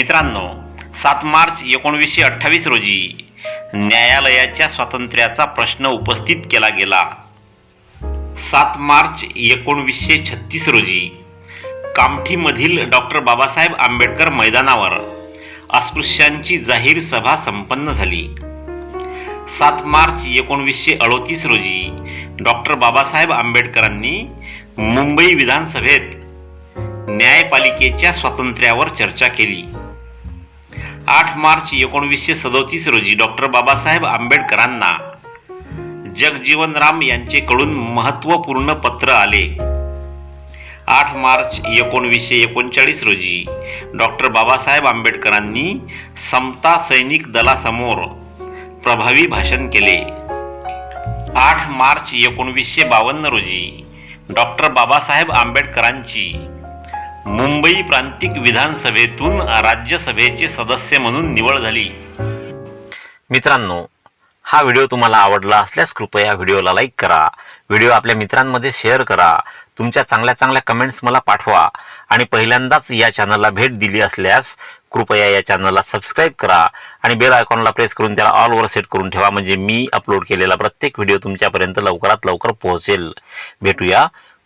मित्रांनो सात मार्च एकोणवीसशे अठ्ठावीस रोजी न्यायालयाच्या स्वातंत्र्याचा प्रश्न उपस्थित केला गेला. सात मार्च एकोणवीसशे छत्तीस रोजी कामठीमधील डॉक्टर बाबासाहेब आंबेडकर मैदानावर अस्पृश्यांची जाहीर सभा संपन्न झाली. सात मार्च एकोणवीसशे अडोतीस रोजी डॉक्टर बाबासाहेब आंबेडकरांनी मुंबई विधानसभेत न्यायपालिकेच्या स्वातंत्र्यावर चर्चा केली. आठ मार्च एकोणवीसशे सदोतीस रोजी डॉक्टर बाबासाहेब आंबेडकरांना जगजीवन राम यांचेकडून महत्त्वपूर्ण पत्र आले. आठ मार्च एकोणवीसशे एकोणचाळीस रोजी डॉक्टर बाबासाहेब आंबेडकरांनी समता सैनिक दलासमोर प्रभावी भाषण केले. आठ मार्च एकोणवीसशे बावन्न रोजी डॉक्टर बाबासाहेब आंबेडकरांची मुंबई प्रांतिक विधानसभेतून राज्यसभेचे सदस्य म्हणून निवड झाली. मित्रांनो हा व्हिडिओ तुम्हाला आवडला असल्यास कृपया व्हिडिओला लाईक करा. व्हिडिओ आपल्या मित्रांमध्ये शेअर करा. तुमच्या चांगल्या चांगल्या कमेंट्स मला पाठवा. आणि पहिल्यांदाच या चॅनलला भेट दिली असल्यास कृपया या चॅनलला सबस्क्राईब करा. आणि बेल आयकॉनला प्रेस करून त्याला ऑलवर सेट करून ठेवा. म्हणजे मी अपलोड केलेला प्रत्येक व्हिडिओ तुमच्यापर्यंत लवकरात लवकर पोहोचेल. भेटूया